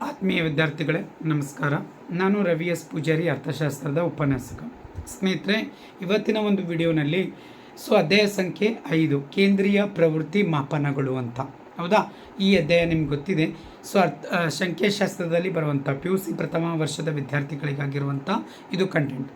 ಆತ್ಮೀಯ ವಿದ್ಯಾರ್ಥಿಗಳೇ, ನಮಸ್ಕಾರ. ನಾನು ರವಿ ಎಸ್. ಪೂಜಾರಿ, ಅರ್ಥಶಾಸ್ತ್ರದ ಉಪನ್ಯಾಸಕ. ಸ್ನೇಹಿತರೆ, ಇವತ್ತಿನ ಒಂದು ವಿಡಿಯೋನಲ್ಲಿ ಸೊ ಅಧ್ಯಾಯ ಸಂಖ್ಯೆ ಐದು, ಕೇಂದ್ರೀಯ ಪ್ರವೃತ್ತಿ ಮಾಪನಗಳು ಅಂತ. ಹೌದಾ? ಈ ಅಧ್ಯಾಯ ನಿಮ್ಗೆ ಗೊತ್ತಿದೆ. ಸೊ ಅರ್ಥ ಸಂಖ್ಯಾಶಾಸ್ತ್ರದಲ್ಲಿ ಬರುವಂಥ ಪಿ ಯು ಸಿ ಪ್ರಥಮ ವರ್ಷದ ವಿದ್ಯಾರ್ಥಿಗಳಿಗಾಗಿರುವಂಥ ಇದು ಕಂಟೆಂಟ್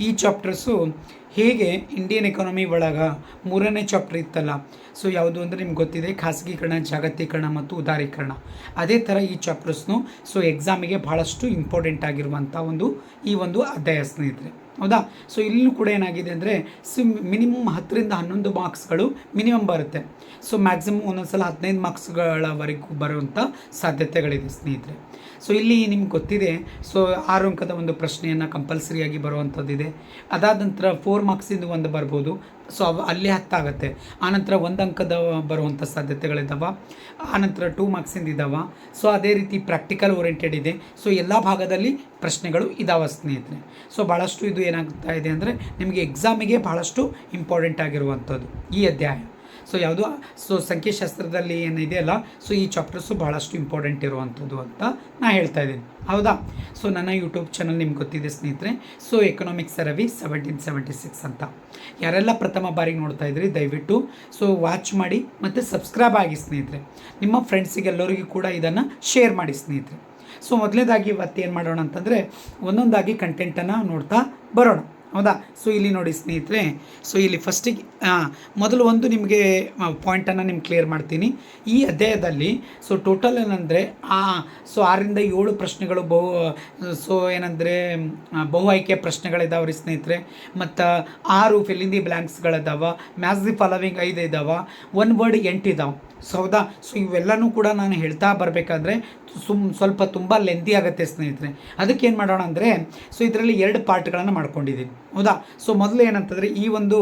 ಈ ಚಾಪ್ಟರ್ಸು ಹೇಗೆ ಇಂಡಿಯನ್ ಎಕಾನಮಿ ಒಳಗ ಮೂರನೇ ಚಾಪ್ಟರ್ ಇತ್ತಲ್ಲ. ಸೊ ಯಾವುದು ಅಂದರೆ ನಿಮ್ಗೆ ಗೊತ್ತಿದೆ, ಖಾಸಗೀಕರಣ, ಜಾಗತೀಕರಣ ಮತ್ತು ಉದಾರೀಕರಣ. ಅದೇ ಥರ ಈ ಚಾಪ್ಟರ್ಸ್ನು, ಸೊ ಎಕ್ಸಾಮಿಗೆ ಭಾಳಷ್ಟು ಇಂಪಾರ್ಟೆಂಟ್ ಆಗಿರುವಂಥ ಒಂದು, ಈ ಒಂದು ಅಧ್ಯಾಯ ಸ್ನೇಹಿತರೆ ಹೌದಾ? ಸೊ ಇಲ್ಲೂ ಕೂಡ ಏನಾಗಿದೆ ಅಂದರೆ ಸೊ ಮಿನಿಮಮ್ ಹತ್ತರಿಂದ ಹನ್ನೊಂದು ಮಾರ್ಕ್ಸ್ಗಳು ಮಿನಿಮಮ್ ಬರುತ್ತೆ. ಸೊ ಮ್ಯಾಕ್ಸಿಮಮ್ ಒಂದೊಂದು ಸಲ ಹದಿನೈದು ಮಾರ್ಕ್ಸ್ಗಳವರೆಗೂ ಬರುವಂಥ ಸಾಧ್ಯತೆಗಳಿದೆ ಸ್ನೇಹಿತರೆ. ಸೊ ಇಲ್ಲಿ ನಿಮ್ಗೆ ಗೊತ್ತಿದೆ ಸೊ ಆರು ಅಂಕದ ಒಂದು ಪ್ರಶ್ನೆಯನ್ನು ಕಂಪಲ್ಸರಿಯಾಗಿ ಬರುವಂಥದ್ದಿದೆ ಅದಾದ ನಂತರ ಫೋರ್ ಮಾರ್ಕ್ಸಿಂದ ಒಂದು ಬರ್ಬೋದು. ಸೊ ಅವ ಅಲ್ಲಿ ಹತ್ತಾಗುತ್ತೆ. ಆನಂತರ ಒಂದು ಅಂಕದ ಬರುವಂಥ ಸಾಧ್ಯತೆಗಳಿದ್ದಾವೆ ಆನಂತರ ಟೂ ಮಾರ್ಕ್ಸಿಂದ ಇದ್ದಾವೆ ಸೊ ಅದೇ ರೀತಿ ಪ್ರಾಕ್ಟಿಕಲ್ ಓರಿಯೆಂಟೆಡ್ ಇದೆ. ಸೊ ಎಲ್ಲ ಭಾಗದಲ್ಲಿ ಪ್ರಶ್ನೆಗಳು ಇದಾವೆ ಸ್ನೇಹಿತರೆ. ಸೊ ಭಾಳಷ್ಟು ಇದು ಏನಾಗ್ತಾ ಇದೆ ಅಂದರೆ ನಿಮಗೆ ಎಕ್ಸಾಮಿಗೆ ಭಾಳಷ್ಟು ಇಂಪಾರ್ಟೆಂಟ್ ಆಗಿರುವಂಥದ್ದು ಈ ಅಧ್ಯಾಯ. ಸೊ ಯಾವುದು? ಸೊ ಸಂಖ್ಯಾಶಾಸ್ತ್ರದಲ್ಲಿ ಏನಿದೆಯಲ್ಲ ಸೊ ಈ ಚಾಪ್ಟರ್ಸು ಭಾಳಷ್ಟು ಇಂಪಾರ್ಟೆಂಟ್ ಇರುವಂಥದ್ದು ಅಂತ ನಾ ಹೇಳ್ತಾ ಇದ್ದೀನಿ. ಹೌದಾ? ಸೊ ನನ್ನ ಯೂಟ್ಯೂಬ್ ಚಾನಲ್ ನಿಮ್ಗೆ ಗೊತ್ತಿದೆ ಸ್ನೇಹಿತರೆ. So economics Ravi seventeen seventy six ಅಂತ. ಯಾರೆಲ್ಲ ಪ್ರಥಮ ಬಾರಿಗೆ ನೋಡ್ತಾ ಇದ್ರಿ, ದಯವಿಟ್ಟು ಸೊ ವಾಚ್ ಮಾಡಿ ಮತ್ತು ಸಬ್ಸ್ಕ್ರೈಬ್ ಆಗಿ ಸ್ನೇಹಿತರೆ. ನಿಮ್ಮ ಫ್ರೆಂಡ್ಸಿಗೆಲ್ಲರಿಗೂ ಕೂಡ ಇದನ್ನು ಶೇರ್ ಮಾಡಿ ಸ್ನೇಹಿತರೆ. ಸೊ ಮೊದಲನೇದಾಗಿ ಇವತ್ತು ಏನು ಮಾಡೋಣ ಅಂತಂದರೆ, ಒಂದೊಂದಾಗಿ ಕಂಟೆಂಟನ್ನು ನೋಡ್ತಾ ಬರೋಣ. ಹೌದಾ? ಸೊ ಇಲ್ಲಿ ನೋಡಿ ಸ್ನೇಹಿತರೆ, ಸೊ ಇಲ್ಲಿ ಫಸ್ಟಿಗೆ ಮೊದಲು ಒಂದು ನಿಮಗೆ ಪಾಯಿಂಟನ್ನು ನಿಮ್ಗೆ ಕ್ಲಿಯರ್ ಮಾಡ್ತೀನಿ. ಈ ಅಧ್ಯಾಯದಲ್ಲಿ ಸೊ ಟೋಟಲ್ ಏನಂದರೆ, ಆ ಸೊ ಆರರಿಂದ ಏಳು ಪ್ರಶ್ನೆಗಳು ಬಹು ಸೊ ಏನಂದರೆ ಬಹು ಆಯ್ಕೆ ಪ್ರಶ್ನೆಗಳಿದಾವೆ ರೀ ಸ್ನೇಹಿತರೆ. ಮತ್ತು ಆರು ಫಿಲಿಂದಿ ಬ್ಲ್ಯಾಂಕ್ಸ್ಗಳಿದ್ದಾವೆ ಮ್ಯಾಥ್ಸ್ ದಿ ಫಾಲೋವಿಂಗ್ ಐದು ಇದಾವೆ ಒನ್ ವರ್ಡ್ ಎಂಟು ಇದಾವೆ. ಸೊ ಹೌದಾ? ಸೊ ಇವೆಲ್ಲನೂ ಕೂಡ ನಾನು ಹೇಳ್ತಾ ಬರಬೇಕಾದ್ರೆ, ಸುಮ್ ಸ್ವಲ್ಪ ತುಂಬ ಲೆಂದಿ ಆಗುತ್ತೆ ಸ್ನೇಹಿತರೆ. ಅದಕ್ಕೆ ಏನು ಮಾಡೋಣ ಅಂದರೆ, ಸೊ ಇದರಲ್ಲಿ ಎರಡು ಪಾರ್ಟ್ಗಳನ್ನು ಮಾಡ್ಕೊಂಡಿದ್ದೀನಿ ಹೌದಾ? ಸೊ ಮೊದಲು ಏನಂತಂದರೆ ಈ ಒಂದು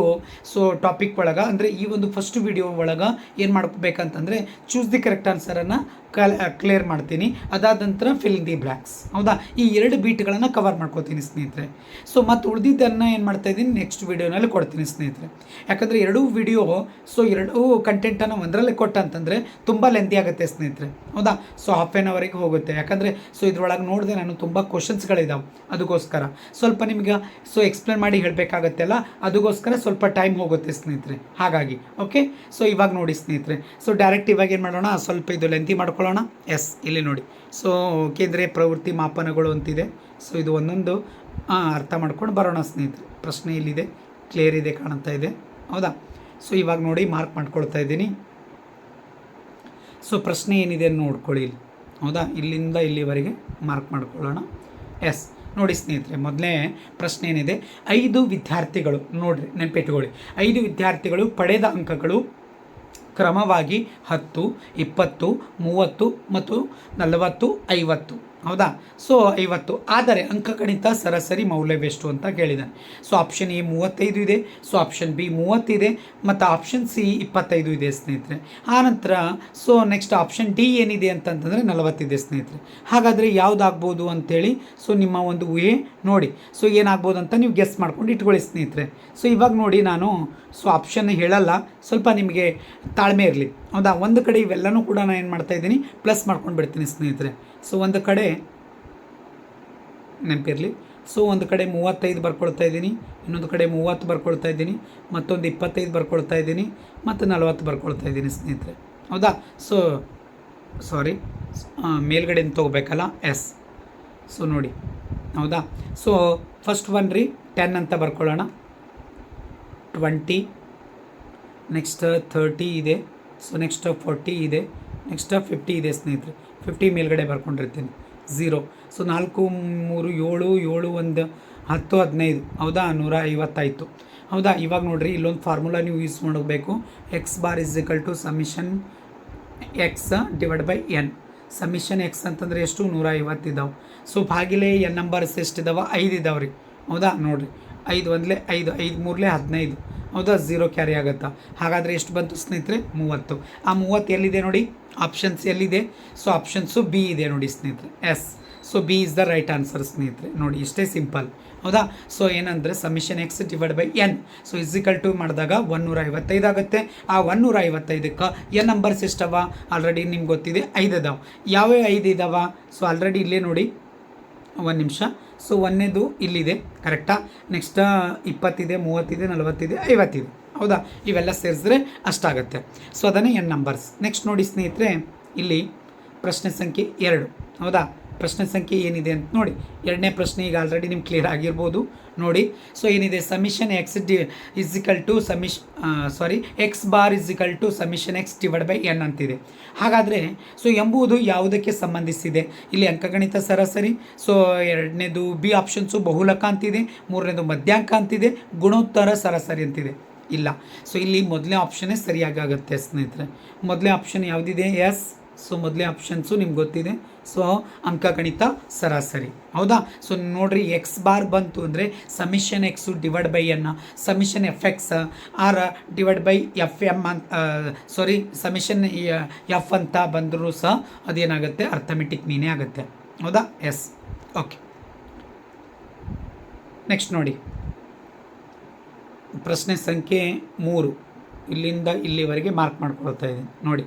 ಸೊ ಟಾಪಿಕ್ ಒಳಗೆ, ಅಂದರೆ ಈ ಒಂದು ಫಸ್ಟ್ ವಿಡಿಯೋ ಒಳಗೆ ಏನು ಮಾಡ್ಬೇಕಂತಂದರೆ ಚೂಸ್ ದಿ ಕರೆಕ್ಟ್ ಆನ್ಸರನ್ನು ಕಲ್ ಕ್ಲಿಯರ್ ಮಾಡ್ತೀನಿ. ಅದಾದ ನಂತರ ಫಿಲ್ ದಿ ಬ್ಲ್ಯಾಕ್ಸ್ ಹೌದಾ? ಈ ಎರಡು ಬೀಟ್ಗಳನ್ನು ಕವರ್ ಮಾಡ್ಕೋತೀನಿ ಸ್ನೇಹಿತರೆ. ಸೊ ಮತ್ತು ಉಳಿದಿದ್ದನ್ನು ಏನು ಮಾಡ್ತಾ ಇದ್ದೀನಿ? ನೆಕ್ಸ್ಟ್ ವೀಡಿಯೋನಲ್ಲಿ ಕೊಡ್ತೀನಿ ಸ್ನೇಹಿತರೆ. ಯಾಕಂದರೆ ಎರಡೂ ವಿಡಿಯೋ ಸೊ ಎರಡೂ ಕಂಟೆಂಟನ್ನು ಒಂದರಲ್ಲೇ ಕೊಟ್ಟಂತಂದರೆ ತುಂಬ ಲೆಂದಿ ಆಗುತ್ತೆ ಸ್ನೇಹಿತರೆ. ಹೌದಾ? ಸೊ ಹಾಫ್ ಆನ್ ಅವರಿಗೆ ಹೋಗುತ್ತೆ. ಯಾಕಂದರೆ ಸೊ ಇದ್ರೊಳಗೆ ನೋಡಿದೆ ನಾನು ತುಂಬ ಕ್ವಶನ್ಸ್ಗಳಿದ್ದಾವೆ ಅದಕ್ಕೋಸ್ಕರ. ಸ್ವಲ್ಪ ನಿಮಗೆ ಸೊ ಎಕ್ಸ್ಪ್ಲೇನ್ ಮಾಡಿ ಹೇಳಬೇಕಾಗತ್ತಲ್ಲ ಅದಕ್ಕೋಸ್ಕರ ಸ್ವಲ್ಪ ಟೈಮ್ ಹೋಗುತ್ತೆ ಸ್ನೇಹಿತರೆ. ಹಾಗಾಗಿ ಓಕೆ ಸೊ ಇವಾಗ ನೋಡಿ ಸ್ನೇಹಿತರೆ. ಸೊ ಡೈರೆಕ್ಟ್ ಇವಾಗ ಏನು ಮಾಡೋಣ? ಸ್ವಲ್ಪ ಇದು ಲೆಂತಿ ಮಾಡ್ಕೊಳ್ಳೋಣ. ಎಸ್ ಇಲ್ಲಿ ನೋಡಿ. ಸೊ ಕೇಂದ್ರೀಯ ಪ್ರವೃತ್ತಿ ಮಾಪನಗಳು ಅಂತಿದೆ. ಸೊ ಇದು ಒಂದೊಂದು ಅರ್ಥ ಮಾಡ್ಕೊಂಡು ಬರೋಣ ಸ್ನೇಹಿತರೆ. ಪ್ರಶ್ನೆ ಇಲ್ಲಿದೆ. ಕ್ಲಿಯರ್ ಇದೆ, ಕಾಣ್ತಾ ಇದೆ. ಹೌದಾ? ಸೊ ಇವಾಗ ನೋಡಿ ಮಾರ್ಕ್ ಮಾಡ್ಕೊಳ್ತಾ ಇದ್ದೀನಿ. ಸೊ ಪ್ರಶ್ನೆ ಏನಿದೆ ನೋಡ್ಕೊಳ್ಳಿ ಇಲ್ಲಿ. ಹೌದಾ? ಇಲ್ಲಿಂದ ಇಲ್ಲಿವರೆಗೆ ಮಾರ್ಕ್ ಮಾಡ್ಕೊಳ್ಳೋಣ. ಎಸ್ ನೋಡಿ ಸ್ನೇಹಿತರೆ ಮೊದಲನೇ ಪ್ರಶ್ನೆ ಏನಿದೆ? ಐದು ವಿದ್ಯಾರ್ಥಿಗಳು, ನೋಡಿರಿ ನೆನಪಿಟ್ಕೊಳ್ಳಿ. ಐದು ವಿದ್ಯಾರ್ಥಿಗಳು ಪಡೆದ ಅಂಕಗಳು ಕ್ರಮವಾಗಿ ಹತ್ತು, ಇಪ್ಪತ್ತು, ಮೂವತ್ತು ಮತ್ತು ನಲವತ್ತು, ಐವತ್ತು. ಹೌದಾ? ಸೊ ಐವತ್ತು. ಆದರೆ ಅಂಕಗಣಿತ ಸರಾಸರಿ ಮೌಲ್ಯವೆಷ್ಟು ಅಂತ ಕೇಳಿದ್ದಾನೆ ಸೊ ಆಪ್ಷನ್ ಎ ಮೂವತ್ತೈದು ಇದೆ. ಸೊ ಆಪ್ಷನ್ ಬಿ ಮೂವತ್ತಿದೆ. ಮತ್ತು ಆಪ್ಷನ್ ಸಿ ಇಪ್ಪತ್ತೈದು ಇದೆ ಸ್ನೇಹಿತರೆ. ಆನಂತರ ಸೊ ನೆಕ್ಸ್ಟ್ ಆಪ್ಷನ್ ಡಿ ಏನಿದೆ ಅಂತಂತಂದರೆ ನಲವತ್ತಿದೆ ಸ್ನೇಹಿತರೆ. ಹಾಗಾದರೆ ಯಾವುದಾಗ್ಬೋದು ಅಂತೇಳಿ ಸೊ ನಿಮ್ಮ ಒಂದು ಊಹೆ ನೋಡಿ. ಸೊ ಏನಾಗ್ಬೋದು ಅಂತ ನೀವು ಗೆಸ್ ಮಾಡ್ಕೊಂಡು ಇಟ್ಕೊಳ್ಳಿ ಸ್ನೇಹಿತರೆ. ಸೊ ಇವಾಗ ನೋಡಿ ನಾನು ಸೊ ಆಪ್ಷನ್ ಹೇಳಲ್ಲ. ಸ್ವಲ್ಪ ನಿಮಗೆ ತಾಳ್ಮೆ ಇರಲಿ. ಹೌದಾ? ಒಂದು ಕಡೆ ಇವೆಲ್ಲನೂ ಕೂಡ ನಾನು ಏನು ಮಾಡ್ತಾ ಇದ್ದೀನಿ ಪ್ಲಸ್ ಮಾಡ್ಕೊಂಡು ಬಿಡ್ತೀನಿ ಸ್ನೇಹಿತರೆ. ಸೊ ಒಂದು ಕಡೆ ನೆನಪಿರಲಿ. ಸೊ ಒಂದು ಕಡೆ ಮೂವತ್ತೈದು ಬರ್ಕೊಳ್ತಾ ಇದ್ದೀನಿ, ಇನ್ನೊಂದು ಕಡೆ ಮೂವತ್ತು ಬರ್ಕೊಳ್ತಾ ಇದ್ದೀನಿ, ಮತ್ತೊಂದು ಇಪ್ಪತ್ತೈದು ಬರ್ಕೊಳ್ತಾ ಇದ್ದೀನಿ, ಮತ್ತು ನಲವತ್ತು ಬರ್ಕೊಳ್ತಾ ಇದ್ದೀನಿ ಸ್ನೇಹಿತರೆ. ಹೌದಾ? ಸೊ ಸಾರಿ ಮೇಲ್ಗಡೆಯಿಂದ ತೊಗೋಬೇಕಲ್ಲ? ಎಸ್ ಸೊ ನೋಡಿ, ಹೌದಾ? ಸೊ ಫಸ್ಟ್ ಒನ್ ರೀ ಟೆನ್ ಅಂತ ಬರ್ಕೊಳ್ಳೋಣ. ಟ್ವೆಂಟಿ ನೆಕ್ಸ್ಟ್ ಥರ್ಟಿ ಇದೆ. ಸೊ ನೆಕ್ಸ್ಟ್ ಫೋರ್ಟಿ ಇದೆ. ನೆಕ್ಸ್ಟ್ ಫಿಫ್ಟಿ ಇದೆ ಸ್ನೇಹಿತರೆ. ಫಿಫ್ಟಿ ಮೇಲ್ಗಡೆ ಬರ್ಕೊಂಡಿರ್ತೀನಿ. ಝೀರೋ ಸೊ ನಾಲ್ಕು, ಮೂರು, ಏಳು ಏಳು, ಒಂದು, ಹತ್ತು, ಹದಿನೈದು. ಹೌದಾ? ನೂರ ಐವತ್ತಾಯಿತು. ಹೌದಾ? ಇವಾಗ ನೋಡಿರಿ, ಇಲ್ಲೊಂದು ಫಾರ್ಮುಲಾ ನೀವು ಯೂಸ್ ಮಾಡಬೇಕು. X bar is equal to summation x divide by n summation x ಅಂತಂದರೆ ಎಷ್ಟು? ನೂರ ಐವತ್ತಿದ್ದಾವೆ ಸೊ ಭಾಗಿಲೆ ಎನ್ ನಂಬರ್ಸ್ ಎಷ್ಟಿದಾವೆ? ಐದು ಇದಾವೆ ರೀ ಹೌದಾ? ನೋಡಿರಿ. ಐದು ಒಂದಲೇ ಐದು ಐದು ಮೂರಲೇ ಹದಿನೈದು. ಹೌದಾ? ಝೀರೋ ಕ್ಯಾರಿ ಆಗುತ್ತಾ? ಹಾಗಾದರೆ ಎಷ್ಟು ಬಂತು ಸ್ನೇಹಿತರೆ? ಮೂವತ್ತು. ಆ ಮೂವತ್ತು ಎಲ್ಲಿದೆ ನೋಡಿ? ಆಪ್ಷನ್ಸ್ ಎಲ್ಲಿದೆ? ಸೊ ಆಪ್ಷನ್ಸು ಬಿ ಇದೆ ನೋಡಿ ಸ್ನೇಹಿತರೆ. Yes so B is the right answer ಸ್ನೇಹಿತರೆ. ನೋಡಿ, ಇಷ್ಟೇ ಸಿಂಪಲ್ ಹೌದಾ? ಸೊ ಏನಂದರೆ summation x divide by N so is equal to ಮಾಡಿದಾಗ ಒನ್ನೂರ ಐವತ್ತೈದು ಆಗುತ್ತೆ. ಆ ಒನ್ನೂರ ಐವತ್ತೈದಕ್ಕೆ ಎನ್ ನಂಬರ್ಸ್ ಎಷ್ಟವ? ಆಲ್ರೆಡಿ ನಿಮ್ಗೆ ಗೊತ್ತಿದೆ ಐದು ಅದಾವೆ ಯಾವ್ಯಾವ ಐದು ಇದಾವ? ಸೊ ಆಲ್ರೆಡಿ ಇಲ್ಲೇ ನೋಡಿ. ಒಂದು ನಿಮಿಷ. ಸೊ ಒಂದನೇದು ಇಲ್ಲಿದೆ ಕರೆಕ್ಟಾ ನೆಕ್ಸ್ಟ್ ಇಪ್ಪತ್ತಿದೆ, ಮೂವತ್ತಿದೆ, ನಲವತ್ತಿದೆ, ಐವತ್ತಿದೆ. ಹೌದಾ? ಇವೆಲ್ಲ ಸೇರಿಸಿದ್ರೆ ಅಷ್ಟಾಗುತ್ತೆ. ಸೊ ಅದನ್ನೇ ಎನ್ ನಂಬರ್ಸ್ ನೆಕ್ಸ್ಟ್ ನೋಡಿ ಸ್ನೇಹಿತರೆ, ಇಲ್ಲಿ ಪ್ರಶ್ನೆ ಸಂಖ್ಯೆ ಎರಡು. ಹೌದಾ? ಪ್ರಶ್ನೆ ಸಂಖ್ಯೆ ಏನಿದೆ ಅಂತ ನೋಡಿ. ಎರಡನೇ ಪ್ರಶ್ನೆ ಈಗ ಆಲ್ರೆಡಿ ನಿಮ್ಗೆ ಕ್ಲಿಯರ್ ಆಗಿರ್ಬೋದು. ನೋಡಿ. ಸೊ ಏನಿದೆ? Summation x d is equal to summation sorry x bar is equal to summation x divide by n ಅಂತಿದೆ. ಹಾಗಾದರೆ ಸೊ ಎಂಬುದು ಯಾವುದಕ್ಕೆ ಸಂಬಂಧಿಸಿದೆ? ಇಲ್ಲಿ ಅಂಕಗಣಿತ ಸರಾಸರಿ. ಸೊ ಎರಡನೇದು ಬಿ ಆಪ್ಷನ್ಸು ಬಹುಲಕ ಅಂತಿದೆ. ಮೂರನೇದು ಮಧ್ಯಾಂಕ ಅಂತಿದೆ. ಗುಣೋತ್ತರ ಸರಾಸರಿ ಅಂತಿದೆ. ಇಲ್ಲ. ಸೊ ಇಲ್ಲಿ ಮೊದಲನೇ ಆಪ್ಷನ್ನೇ ಆಗುತ್ತೆ ಸ್ನೇಹಿತರೆ. ಮೊದಲನೇ ಆಪ್ಷನ್ ಯಾವುದಿದೆ? ಎಸ್ ಸೊ ಮೊದಲೇ ಆಪ್ಷನ್ಸು ನಿಮ್ಗೆ ಗೊತ್ತಿದೆ. ಸೊ ಅಂಕಗಣಿತ ಸರಾಸರಿ. ಹೌದಾ? ಸೊ ನೋಡ್ರಿ ಎಕ್ಸ್ ಬಾರ್ ಬಂತು ಅಂದರೆ summation x divide by n summation f x r divide by f m ಅಂತ ಸಾರಿ ಸಮಿಷನ್ ಎಫ್ ಅಂತ ಬಂದರೂ ಸಹ ಅದೇನಾಗುತ್ತೆ? ಅರ್ಥಮೆಟಿಕ್ ಮೀನೇ ಆಗುತ್ತೆ. ಹೌದಾ? ಎಸ್ ಓಕೆ ನೆಕ್ಸ್ಟ್ ನೋಡಿ. ಪ್ರಶ್ನೆ ಸಂಖ್ಯೆ ಮೂರು. ಇಲ್ಲಿಂದ ಇಲ್ಲಿವರೆಗೆ ಮಾರ್ಕ್ ಮಾಡ್ಕೊಳ್ತಾ ಇದ್ದೀನಿ. ನೋಡಿ.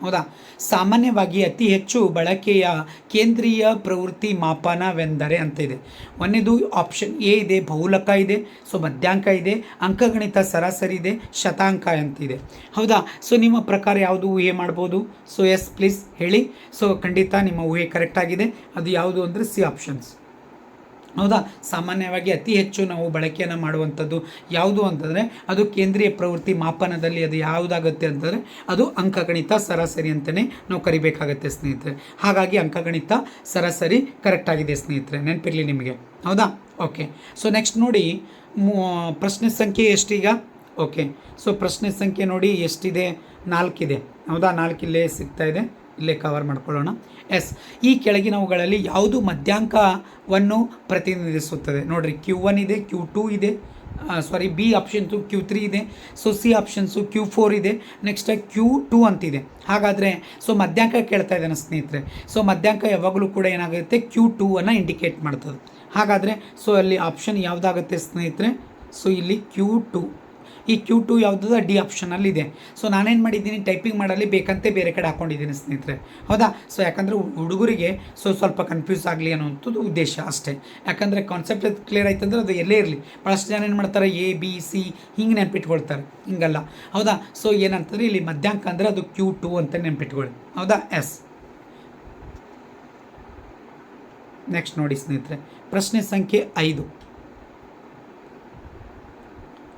ಹೌದಾ? ಸಾಮಾನ್ಯವಾಗಿ ಅತಿ ಹೆಚ್ಚು ಬಳಕೆಯ ಕೇಂದ್ರೀಯ ಪ್ರವೃತ್ತಿ ಮಾಪನವೆಂದರೆ ಅಂತ ಇದೆ ಒಂದನೇದು ಆಪ್ಷನ್ ಎ ಇದೆ, ಬಹುಲಕ ಇದೆ ಸೊ ಮಧ್ಯಾಂಕ ಇದೆ, ಅಂಕಗಣಿತ ಸರಾಸರಿ ಇದೆ, ಶತಾಂಕ ಅಂತಿದೆ. ಹೌದಾ? ಸೊ ನಿಮ್ಮ ಪ್ರಕಾರ ಯಾವುದು ಊಹೆ ಮಾಡ್ಬೋದು? ಸೊ ಎಸ್ ಪ್ಲೀಸ್ ಹೇಳಿ. ಸೊ ಖಂಡಿತ ನಿಮ್ಮ ಊಹೆ ಕರೆಕ್ಟ್ ಆಗಿದೆ. ಅದು ಯಾವುದು ಅಂದರೆ ಸಿ ಆಪ್ಷನ್ಸ್ ಹೌದಾ? ಸಾಮಾನ್ಯವಾಗಿ ಅತಿ ಹೆಚ್ಚು ನಾವು ಬಳಕೆಯನ್ನು ಮಾಡುವಂಥದ್ದು ಯಾವುದು ಅಂತಂದರೆ, ಅದು ಕೇಂದ್ರೀಯ ಪ್ರವೃತ್ತಿ ಮಾಪನದಲ್ಲಿ ಅದು ಯಾವುದಾಗುತ್ತೆ ಅಂತಂದರೆ, ಅದು ಅಂಕಗಣಿತ ಸರಾಸರಿ ಅಂತಲೇ ನಾವು ಕರಿಬೇಕಾಗತ್ತೆ ಸ್ನೇಹಿತರೆ. ಹಾಗಾಗಿ ಅಂಕಗಣಿತ ಸರಾಸರಿ ಕರೆಕ್ಟ್ ಆಗಿದೆ ಸ್ನೇಹಿತರೆ. ನೆನಪಿರಲಿ ನಿಮಗೆ. ಹೌದಾ? ಓಕೆ ಸೊ ನೆಕ್ಸ್ಟ್ ನೋಡಿ ಪ್ರಶ್ನೆ ಸಂಖ್ಯೆ ಎಷ್ಟೀಗ? ಓಕೆ ಸೊ ಪ್ರಶ್ನೆ ಸಂಖ್ಯೆ ನೋಡಿ ಎಷ್ಟಿದೆ? ನಾಲ್ಕಿದೆ. ಹೌದಾ? ನಾಲ್ಕಿಲ್ಲೇ ಸಿಗ್ತಾ ಇದೆ. ಇಲ್ಲೇ ಕವರ್ ಮಾಡ್ಕೊಳ್ಳೋಣ. ಎಸ್ ಈ ಕೆಳಗಿನವುಗಳಲ್ಲಿ ಯಾವುದು ಮಧ್ಯಾಂಕವನ್ನು ಪ್ರತಿನಿಧಿಸುತ್ತದೆ? ನೋಡಿರಿ ಕ್ಯೂ ಒನ್ ಇದೆ ಕ್ಯೂ ಟೂ ಇದೆ sorry B options Q three ಇದೆ so C options Q four ಇದೆ ನೆಕ್ಸ್ಟ್ ಕ್ಯೂ ಟೂ ಅಂತಿದೆ. ಹಾಗಾದರೆ ಸೊ ಮಧ್ಯಾಂಕ ಕೇಳ್ತಾ ಇದ್ದಾನೆ ಸ್ನೇಹಿತರೆ. ಸೊ ಮಧ್ಯಾಂಕ ಯಾವಾಗಲೂ ಕೂಡ ಏನಾಗುತ್ತೆ? ಕ್ಯೂ ಟೂ ಅನ್ನು ಇಂಡಿಕೇಟ್ ಮಾಡ್ತದೆ. ಹಾಗಾದರೆ ಸೊ ಅಲ್ಲಿ ಆಪ್ಷನ್ ಯಾವುದಾಗುತ್ತೆ ಸ್ನೇಹಿತರೆ? ಸೊ ಇಲ್ಲಿ ಕ್ಯೂ ಟು ಈ ಕ್ಯೂ ಟು ಯಾವುದದ ಡಿ ಆಪ್ಷನಲ್ಲಿ ಇದೆ ಸೊ ನಾನೇನು ಮಾಡಿದ್ದೀನಿ? ಟೈಪಿಂಗ್ ಮಾಡಲಿ ಬೇಕಂತೆ ಬೇರೆ ಕಡೆ ಹಾಕೊಂಡಿದ್ದೀನಿ ಸ್ನೇಹಿತರೆ. ಹೌದಾ? ಸೊ ಯಾಕಂದರೆ ಹುಡುಗರಿಗೆ ಸೊ, ಸ್ವಲ್ಪ ಕನ್ಫ್ಯೂಸ್ ಆಗಲಿ ಅನ್ನೋಂಥದ್ದು ಉದ್ದೇಶ ಅಷ್ಟೇ. ಯಾಕಂದರೆ ಕಾನ್ಸೆಪ್ಟ್ ಕ್ಲಿಯರ್ ಆಯ್ತಂದ್ರೆ ಅದು ಎಲ್ಲೇ ಇರಲಿ. ಭಾಳಷ್ಟು ಜನ ಏನು ಮಾಡ್ತಾರೆ? ಎ ಬಿ ಸಿ ಹಿಂಗೆ ನೆನ್ಪಿಟ್ಕೊಳ್ತಾರೆ. ಹಿಂಗಲ್ಲ. ಹೌದಾ? ಸೊ ಏನಂತಂದರೆ ಇಲ್ಲಿ ಮಧ್ಯಾಂಕ ಅಂದರೆ ಅದು ಕ್ಯೂ ಟು ಅಂತ ನೆನ್ಪಿಟ್ಕೊಳ್ಳಿ. ಹೌದಾ? ಎಸ್ ನೆಕ್ಸ್ಟ್ ನೋಡಿ ಸ್ನೇಹಿತರೆ. ಪ್ರಶ್ನೆ ಸಂಖ್ಯೆ ಐದು.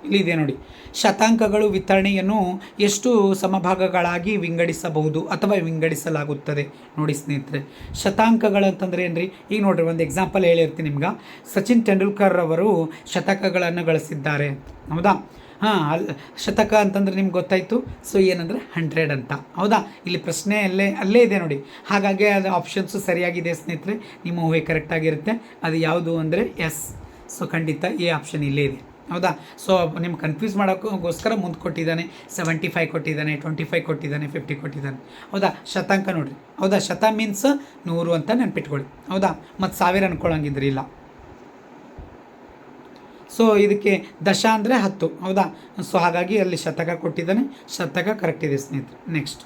ಇಲ್ಲಿದೆ ನೋಡಿ. ಶತಾಂಕಗಳು ವಿತರಣೆಯನ್ನು ಎಷ್ಟು ಸಮಭಾಗಗಳಾಗಿ ವಿಂಗಡಿಸಬಹುದು ಅಥವಾ ವಿಂಗಡಿಸಲಾಗುತ್ತದೆ? ನೋಡಿ ಸ್ನೇಹಿತರೆ, ಶತಾಂಕಗಳು ಏನು ರೀ ಈಗ ನೋಡಿರಿ, ಒಂದು ಎಕ್ಸಾಂಪಲ್ ಹೇಳಿರ್ತೀನಿ ನಿಮ್ಗೆ. ಸಚಿನ್ ತೆಂಡೂಲ್ಕರ್ ಅವರು ಶತಕಗಳನ್ನು ಗಳಿಸಿದ್ದಾರೆ. ಹೌದಾ? ಹಾಂ, ಅಲ್, ಶತಕ ಅಂತಂದರೆ ನಿಮ್ಗೆ ಗೊತ್ತಾಯಿತು. ಸೊ ಏನಂದರೆ ಹಂಡ್ರೆಡ್ ಅಂತ. ಹೌದಾ? ಇಲ್ಲಿ ಪ್ರಶ್ನೆ ಅಲ್ಲೇ ಅಲ್ಲೇ ಇದೆ ನೋಡಿ. ಹಾಗಾಗಿ ಅದು ಆಪ್ಷನ್ಸು ಸರಿಯಾಗಿದೆ ಸ್ನೇಹಿತರೆ. ನಿಮ್ಮ ಊಹೆ ಕರೆಕ್ಟಾಗಿರುತ್ತೆ ಅದು ಯಾವುದು ಅಂದರೆ ಎಸ್. ಸೊ ಖಂಡಿತ ಎ ಆಪ್ಷನ್ ಇಲ್ಲೇ ಇದೆ. ಹೌದಾ? ಸೊ ನಿಮ್ಗೆ ಕನ್ಫ್ಯೂಸ್ ಮಾಡೋಕ್ಕೋಸ್ಕರ ಮುಂದೆ ಕೊಟ್ಟಿದ್ದಾನೆ. ಸೆವೆಂಟಿ ಫೈವ್ ಕೊಟ್ಟಿದ್ದಾನೆ ಟ್ವೆಂಟಿ ಫೈವ್ ಕೊಟ್ಟಿದ್ದಾನೆ ಫಿಫ್ಟಿ ಕೊಟ್ಟಿದ್ದಾನೆ. ಹೌದಾ? ಶತಾಂಕ ನೋಡಿರಿ. ಹೌದಾ? ಶತ ಮೀನ್ಸ್ ನೂರು ಅಂತ ನೆನ್ಪಿಟ್ಕೊಳ್ಳಿ. ಹೌದಾ? ಮತ್ತು ಸಾವಿರ ಅನ್ಕೊಳ್ಳಂಗಿದ್ರಿ ಇಲ್ಲ. ಸೊ ಇದಕ್ಕೆ ದಶ ಅಂದರೆ ಹತ್ತು. ಹೌದಾ? ಸೊ ಹಾಗಾಗಿ ಅಲ್ಲಿ ಶತಕ ಕೊಟ್ಟಿದ್ದಾನೆ. ಶತಕ ಕರೆಕ್ಟ್ ಇದೆ ಸ್ನೇಹಿತರೆ. ನೆಕ್ಸ್ಟ್